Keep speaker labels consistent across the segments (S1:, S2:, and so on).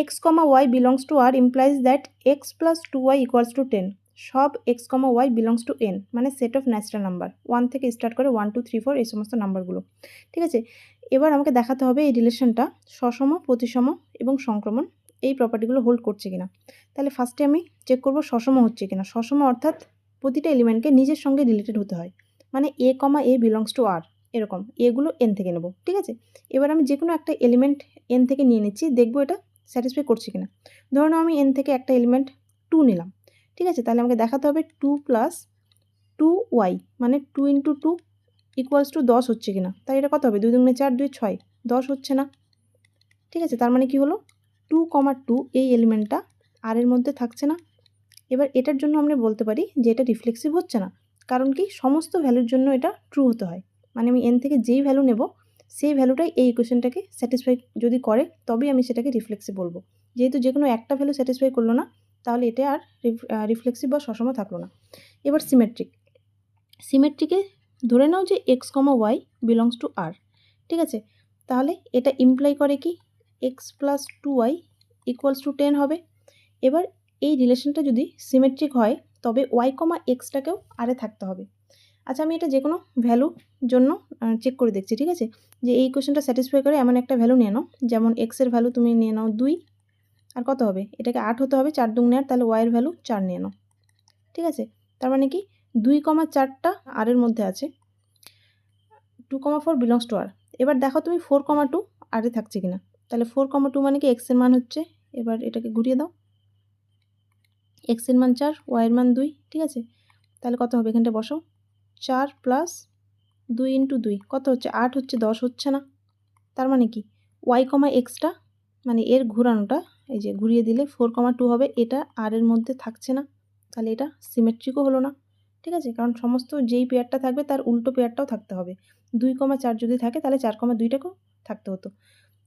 S1: X comma Y belongs to R implies that X plus two Y equals to ten সব X comma Y belongs to N মানে set of natural number one থেকে start করে one two three four এই সমস্ত নাম্বারগুলো ঠিক আছে? এবার আমাকে দেখাতে হবে এই রিলেশনটা সসম, প্রতিসম এবং সংক্রমণ, এই প্রপার্টিগুলো হোল্ড করছে কিনা। তাহলে ফার্স্টে আমি চেক করব সসম হচ্ছে কিনা। সসম অর্থাৎ প্রতিটা এলিমেন্টকে নিজের সঙ্গে রিলেটেড হতে হয়। মানে এ কমা এ বিলংস টু আর এরকম। এগুলো এন থেকে নেব। ঠিক আছে? এবার আমি যে কোনো একটা এলিমেন্ট এন থেকে নিয়ে নিচ্ছি, দেখব এটা স্যাটিসফাই করছে কিনা। ধরুন আমি এন থেকে একটা এলিমেন্ট টু নিলাম। ঠিক আছে? তাহলে আমাকে দেখাতে হবে টু প্লাস টু ওয়াই মানে two into two equals to দশ হচ্ছে কিনা। তাই এটা কত হবে? দুই দুগুণে চার, দুই ছয়। দশ হচ্ছে না। ঠিক আছে? তার মানে কি হলো? টু কমা টু এই এলিমেন্টটা আর এর মধ্যে থাকছে না। এবার এটার জন্য আমরা বলতে পারি যে এটা রিফ্লেক্সিভ হচ্ছে না। কারণ কি? সমস্ত ভ্যালুর জন্য এটা ট্রু হতে হয়। মানে আমি এন থেকে যেই ভ্যালু নেব সেই ভ্যালুটাই এই ইকুয়েশনটাকে স্যাটিসফাই যদি করে, তবেই আমি সেটাকে রিফ্লেক্সিভ বলব। যেহেতু যে কোনো একটা ভ্যালু স্যাটিসফাই করল না, তাহলে এটা আর রিফ্লেক্সিভ বা সসম থাকল না। এবার সিমেট্রিক সিমেট্রিকে ধরে নাও যে X comma Y belongs to R ঠিক আছে? তাহলে এটা ইমপ্লাই করে কি? X plus two Y equals to ten হবে। এবার এই রিলেশনটা যদি সিমেট্রিক হয়, তবে ওয়াই কমা এক্সটাকেও আরে থাকতে হবে। আচ্ছা আমি এটা যে কোনো ভ্যালু জন্য চেক করে দেখছি, ঠিক আছে? যে এই কোয়েশনটা স্যাটিসফাই করে এমন একটা ভ্যালু নিয়ে নাও। যেমন এক্সের ভ্যালু তুমি নিয়ে নাও দুই, আর কত হবে? এটাকে আট হতে হবে, চার দুগুণে আট, তাহলে ওয়াইয়ের ভ্যালু চার নিয়ে নাও। ঠিক আছে? তার মানে কি? দুই কমা চারটা আরের মধ্যে আছে। Two comma four belongs to R এবার দেখো তুমি ফোর কমা টু আরে থাকছে কিনা। তাহলে ফোর কমা টু মানে কি? এক্সের মান হচ্ছে, এবার এটাকে ঘুরিয়ে দাও। এক্সের মান চার ওয়াইয়ের মান দুই, ঠিক আছে? তাহলে কত হবে? এখানটা বসো চার প্লাস দুই ইন্টু দুই। কত হচ্ছে? আট হচ্ছে, দশ হচ্ছে না। তার মানে কি? ওয়াই কমা এক্সটা মানে এর ঘুরানোটা, এই যে ঘুরিয়ে দিলে ফোর কমা টু হবে, এটা আর এর মধ্যে থাকছে না। তাহলে এটা সিমেট্রিকও হলো না। ঠিক আছে? কারণ সমস্ত যেই পেয়ারটা থাকবে, তার উল্টো পেয়ারটাও থাকতে হবে। দুই কমা চার যদি থাকে, তাহলে চার কমা দুইটাকেও থাকতে হতো।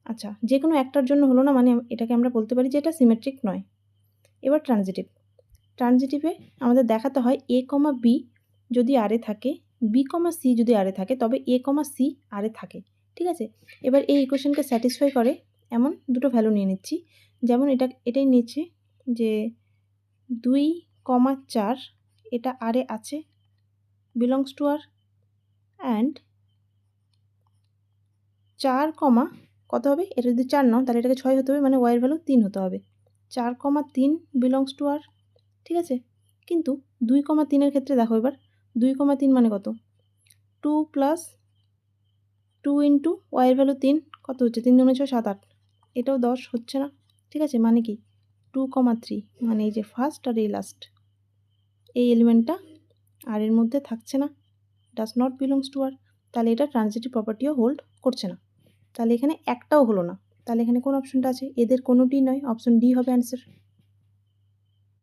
S1: আচ্ছা যে কোনো একটার জন্য হলো না মানে এটাকে আমরা বলতে পারি যে এটা সিমেট্রিক নয়। এবার ট্রানজিটিভ ট্রানজিটিভে আমাদের দেখাতে হয় এ কমা বি যদি আরে থাকে বি কমা সি যদি আরে থাকে, তবে এ কমা সি আরে থাকে, ঠিক আছে? এবার এই ইকুয়েশনকে স্যাটিসফাই করে, এমন দুটো ভ্যালু নিয়ে নিচ্ছি। যেমন এটা, এটাই নিচ্ছে যে দুই কমা চার, এটা আরে আছে বিলংস টু আর অ্যান্ড চার কমা কত হবে? এটা যদি চার নাও, তাহলে এটাকে ছয় হতে হবে মানে ওয়াইয়ের ভ্যালু তিন হতে হবে। চার কমা তিন বিলংস টু আর ঠিক আছে? কিন্তু দুই কমা তিনের ক্ষেত্রে দেখো এবার দুই কমা তিন মানে কত? টু প্লাস টু ইন্টু ওয়াইয়ের ভ্যালু তিন, কত হচ্ছে? তিন দুগুণে ছয়, সাত, আট। এটাও দশ হচ্ছে না। ঠিক আছে? মানে কি? টু কমা থ্রি মানে এই যে ফার্স্ট আর এই লাস্ট এই এলিমেন্টটা আর এর মধ্যে থাকছে না। Does not belongs to R তাহলে এটা ট্রানজিটিভ প্রপার্টিও হোল্ড করছে না। তাহলে এখানে একটাও হলো না। তাহলে এখানে কোন অপশনটা আছে? এদের কোনোটি নয়। অপশন ডি হবে অ্যান্সার